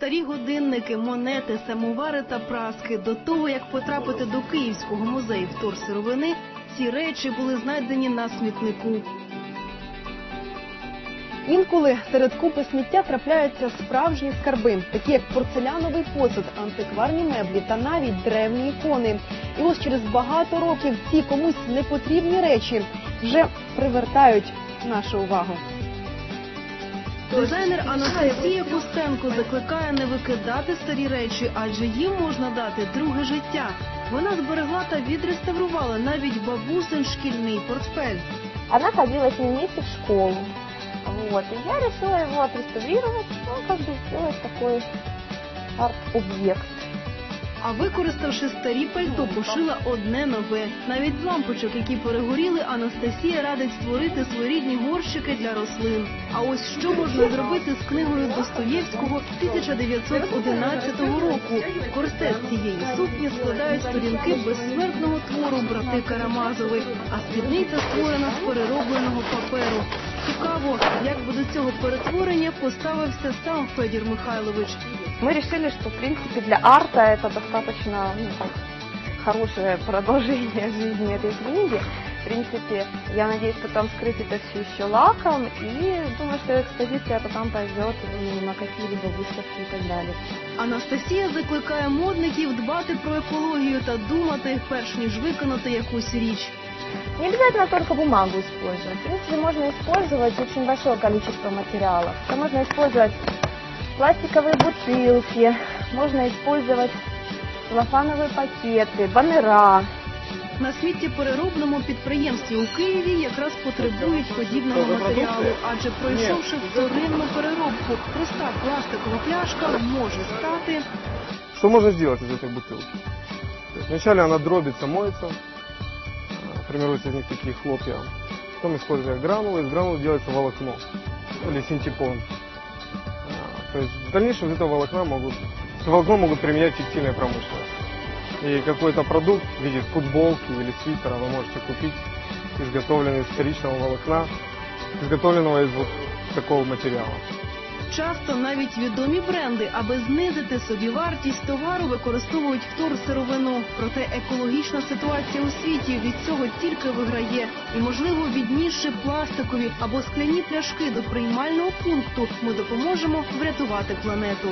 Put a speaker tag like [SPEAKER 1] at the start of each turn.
[SPEAKER 1] старі годинники, монети, самовари та праски. До того як потрапити до Київського музею вторсировини, ці речі були знайдені на смітнику. Інколи серед купи сміття трапляються справжні скарби, такі як порцеляновий посуд, антикварні меблі та навіть древні ікони. І ось через багато років ці комусь непотрібні речі вже привертають нашу увагу. Дизайнер Анастасія Костенко закликає не викидати старі речі, адже їм можна дати друге життя. Вона зберегла та відреставрувала навіть бабусин шкільний портфель.
[SPEAKER 2] Она ходила с ним вместе в школу. Вот. И я решила его отреставрировать, ну, как бы сделать такой арт-объект.
[SPEAKER 1] А використавши старі пальто, пошила одне нове. Навіть з лампочок, які перегоріли, Анастасія радить створити своєрідні горщики для рослин. А ось що можна зробити з книгою Достоєвського 1911 року. Корсет цієї сукні складають сторінки безсмертного твору брати Карамазови, а спідниця створена з переробленого паперу. Цікаво, як би до цього перетворення поставився сам Федір Михайлович.
[SPEAKER 2] Мы решили, что, в принципе, для арта это достаточно ну, так, хорошее продолжение жизни этой книги. В принципе, я надеюсь потом скрыть это все еще лаком, и думаю, что экспозиция потом пойдет и на какие-либо выставки и так далее.
[SPEAKER 1] Анастасія закликає модників дбати про екологію та думати, перш ніж виконати якусь річ.
[SPEAKER 2] Не обязательно только бумагу использовать. В принципе, можно использовать очень большое количество материалов. Это можно использовать пластиковые бутылки, можно использовать целлофановые пакеты, баннера.
[SPEAKER 1] На сміттєпереробному підприємстві у Києві якраз потребують подібного матеріалу, адже пройшовши вторинну переробку, проста пластикова пляшка може стати
[SPEAKER 3] Что можно сделать из этой бутылки? То есть вначале она дробится, моется, а, формируются из них такие хлопья. Потом, используя гранулы, из гранул делается волокно или синтепон. То есть в дальнейшем из этого волокна могут, волокно могут применять в текстильной промышленности. И какой-то продукт в виде футболки или свитера вы можете купить, изготовленный из вторичного волокна, изготовленного из вот такого материала.
[SPEAKER 1] Часто навіть відомі бренди, аби знизити собі вартість товару, використовують вторсировину. Проте екологічна ситуація у світі від цього тільки виграє. І, можливо, віднісши пластикові або скляні пляшки до приймального пункту, ми допоможемо врятувати планету.